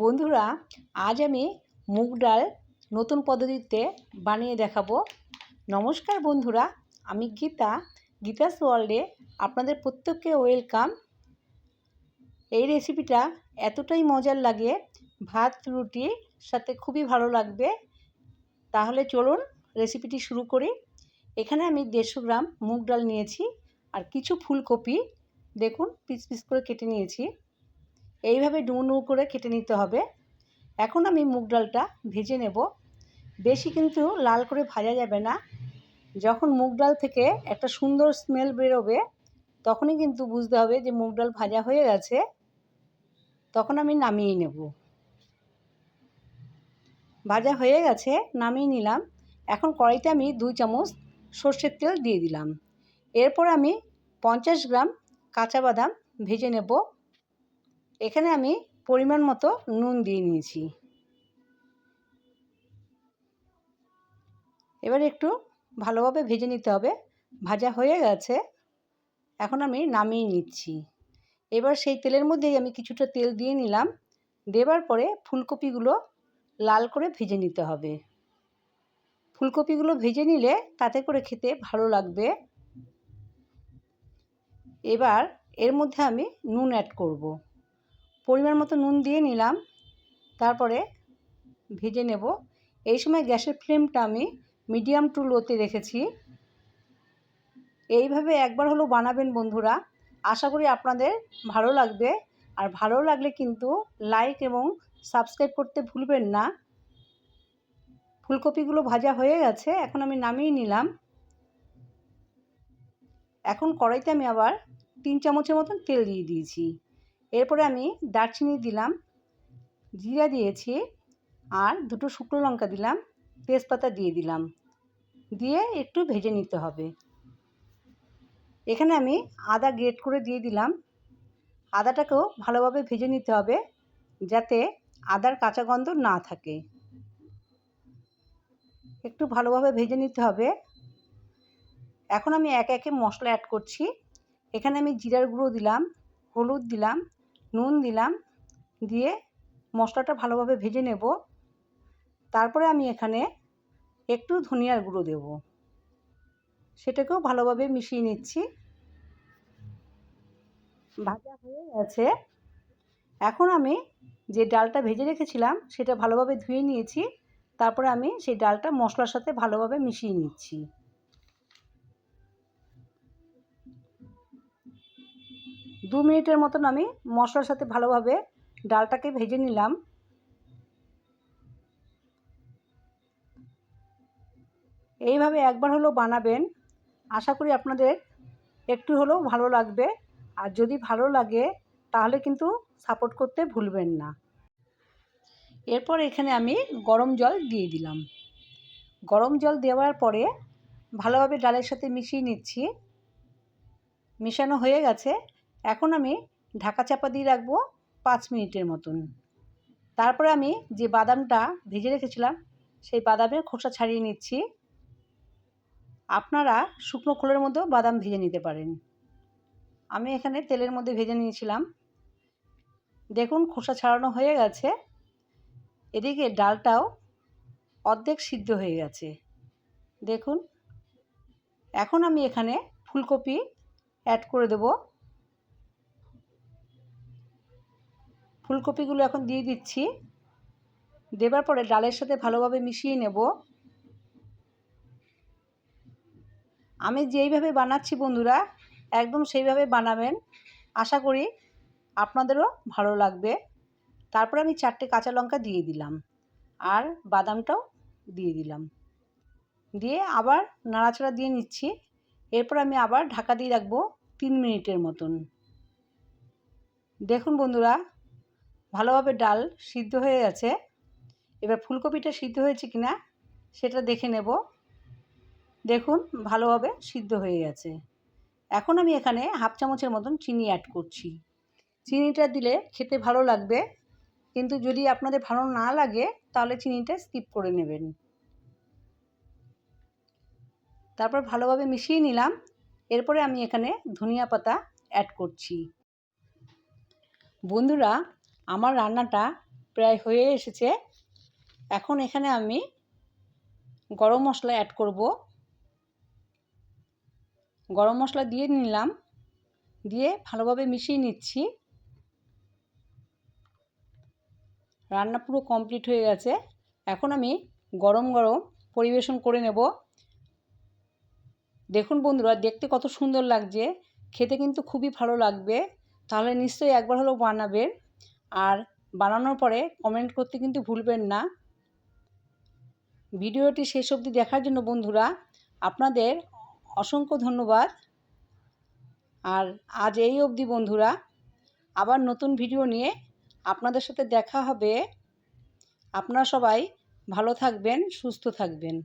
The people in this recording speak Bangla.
বন্ধুরা, আজ আমি মুগ ডাল নতুন পদ্ধতিতে বানিয়ে দেখাবো। নমস্কার বন্ধুরা, আমি গীতা, গীতাস ওয়ার্ল্ডে আপনাদের প্রত্যেককে ওয়েলকাম। এই রেসিপিটা এতটাই মজার লাগে, ভাত, রুটির সাথে খুবই ভালো লাগবে। তাহলে চলুন রেসিপিটি শুরু করি। এখানে আমি দেড়শো গ্রাম মুগ ডাল নিয়েছি, আর কিছু ফুলকপি, দেখুন, পিস পিস করে কেটে নিয়েছি। এইভাবে ডুমো ডুমো করে কেটে নিতে হবে। এখন আমি মুগ ডালটা ভেজে নেব। বেশি কিন্তু লাল করে ভাজা যাবে না। যখন মুগ ডাল থেকে একটা সুন্দর স্মেল বেরোবে, তখনই কিন্তু বুঝতে হবে যে মুগ ডাল ভাজা হয়ে গেছে। তখন আমি নামিয়ে নেব। ভাজা হয়ে গেছে, নামিয়ে নিলাম। এখন কড়াইতে আমি দুই চামচ সর্ষের তেল দিয়ে দিলাম। এরপর আমি পঞ্চাশ গ্রাম কাঁচা বাদাম ভেজে নেব। এখানে আমি পরিমাণ মতো নুন দিয়ে নিয়েছি। এবার একটু ভালোভাবে ভেজে নিতে হবে। ভাজা হয়ে গেছে। এখন আমি নামিয়ে নিচ্ছি। এবার সেই তেলের মধ্যেই আমি কিছুটা তেল দিয়ে নিলাম। দেবার পরে ফুলকপিগুলো লাল করে ভেজে নিতে হবে। ফুলকপিগুলো ভেজে নিলে তাতে করে খেতে ভালো লাগবে। এবার এর মধ্যে আমি নুন অ্যাড করব। পরিমাণ মতো নুন দিয়ে নিলাম। তারপরে ভেজে নেব। এই সময় গ্যাসের ফ্লেমটা আমি মিডিয়াম টু লোতে রেখেছি। এইভাবে একবার হলো বানাবেন বন্ধুরা। আশা করি আপনাদের ভালো লাগবে। আর ভালো লাগলে কিন্তু লাইক এবং সাবস্ক্রাইব করতে ভুলবেন না। ফুলকপিগুলো ভাজা হয়ে গেছে, এখন আমি নামিয়ে নিলাম। এখন কড়াইতে আমি আবার তিন চামচের মতন তেল দিয়ে দিয়েছি। এরপরে আমি দারচিনি দিলাম, জিরা দিয়েছি আর দুটো শুকনো লঙ্কা দিলাম, তেজপাতা দিয়ে দিলাম। দিয়ে একটু ভেজে নিতে হবে। এখানে আমি আদা গ্রেট করে দিয়ে দিলাম। আদাটাকেও ভালোভাবে ভেজে নিতে হবে যাতে আদার কাঁচা গন্ধ না থাকে। একটু ভালোভাবে ভেজে নিতে হবে। এখন আমি এক একে মশলা অ্যাড করছি। এখানে আমি জিরার গুঁড়ো দিলাম, হলুদ দিলাম নুন দিলাম, দিয়ে মশলাটা ভালোভাবে ভেজে নেব। তারপরে আমি এখানে একটু ধনিয়ার গুঁড়ো দেব। সেটাকেও ভালোভাবে মিশিয়ে নিচ্ছি। ভাজা হয়ে গেছে। এখন আমি যে ডালটা ভেজে রেখেছিলাম, সেটা ভালোভাবে ধুয়ে নিয়েছি। তারপরে আমি সেই ডালটা মশলার সাথে ভালোভাবে মিশিয়ে নিচ্ছি। দু মিনিটের মতন আমি মশলার সাথে ভালোভাবে ডালটাকে ভেজে নিলাম। এইভাবে একবার হলেও বানাবেন। আশা করি আপনাদের একটু হলেও ভালো লাগবে। আর যদি ভালো লাগে, তাহলে কিন্তু সাপোর্ট করতে ভুলবেন না। এরপর এখানে আমি গরম জল দিয়ে দিলাম। গরম জল দেওয়ার পরে ভালোভাবে ডালের সাথে মিশিয়ে নিচ্ছি। মেশানো হয়ে গেছে। এখন আমি ঢাকা চাপা দিয়ে রাখব পাঁচ মিনিটের মতন। তারপরে আমি যে বাদামটা ভেজে রেখেছিলাম, সেই বাদামের খোসা ছাড়িয়ে নিচ্ছি। আপনারা শুকনো খোলের মধ্যেও বাদাম ভেজে নিতে পারেন। আমি এখানে তেলের মধ্যে ভেজে নিয়েছিলাম। দেখুন, খোসা ছাড়ানো হয়ে গেছে। এদিকে ডালটাও অর্ধেক সিদ্ধ হয়ে গেছে। দেখুন, এখন আমি এখানে ফুলকপি অ্যাড করে দেব। ফুলকপিগুলো এখন দিয়ে দিচ্ছি। দেবার পরে ডালের সাথে ভালোভাবে মিশিয়ে নেব। আমি যেইভাবে বানাচ্ছি বন্ধুরা, একদম সেইভাবে বানাবেন। আশা করি আপনাদেরও ভালো লাগবে। তারপরে আমি চারটে কাঁচা লঙ্কা দিয়ে দিলাম আর বাদামটাও দিয়ে দিলাম। দিয়ে আবার নাড়াচাড়া দিয়ে নিচ্ছি। এরপর আমি আবার ঢাকা দিয়ে রাখব তিন মিনিটের মতন। দেখুন বন্ধুরা ভালোভাবে ডাল সিদ্ধ হয়ে গেছে। এবার ফুলকপিটা সিদ্ধ হয়েছে কি না সেটা দেখে নেব। দেখুন, ভালোভাবে সিদ্ধ হয়ে গেছে। এখন আমি এখানে হাফ চামচের মতন চিনি অ্যাড করছি। চিনিটা দিলে খেতে ভালো লাগবে, কিন্তু যদি আপনাদের ভালো না লাগে, তাহলে চিনিটা স্কিপ করে নেবেন। তারপর ভালোভাবে মিশিয়ে নিলাম। এরপরে আমি এখানে ধনিয়া পাতা অ্যাড করছি। বন্ধুরা আমার রান্নাটা প্রায় হয়ে এসেছে। এখন এখানে আমি গরম মশলা অ্যাড করব। গরম মশলা দিয়ে নিলাম। দিয়ে ভালোভাবে মিশিয়ে নিচ্ছি। রান্না পুরো কমপ্লিট হয়ে গেছে। এখন আমি গরম গরম পরিবেশন করে নেব। দেখুন বন্ধুরা, দেখতে কত সুন্দর লাগছে। খেতে কিন্তু খুবই ভালো লাগবে। তাহলে নিশ্চয়ই একবার হলেও বানাবেন। আর বানানোর পরে কমেন্ট করতে কিন্তু ভুলবেন না। ভিডিওটি শেষ অবধি দেখার জন্য বন্ধুরা, আপনাদের অসংখ্য ধন্যবাদ। আর আজ এই অবধি বন্ধুরা, আবার নতুন ভিডিও নিয়ে আপনাদের সাথে দেখা হবে। আপনারা সবাই ভালো থাকবেন, সুস্থ থাকবেন।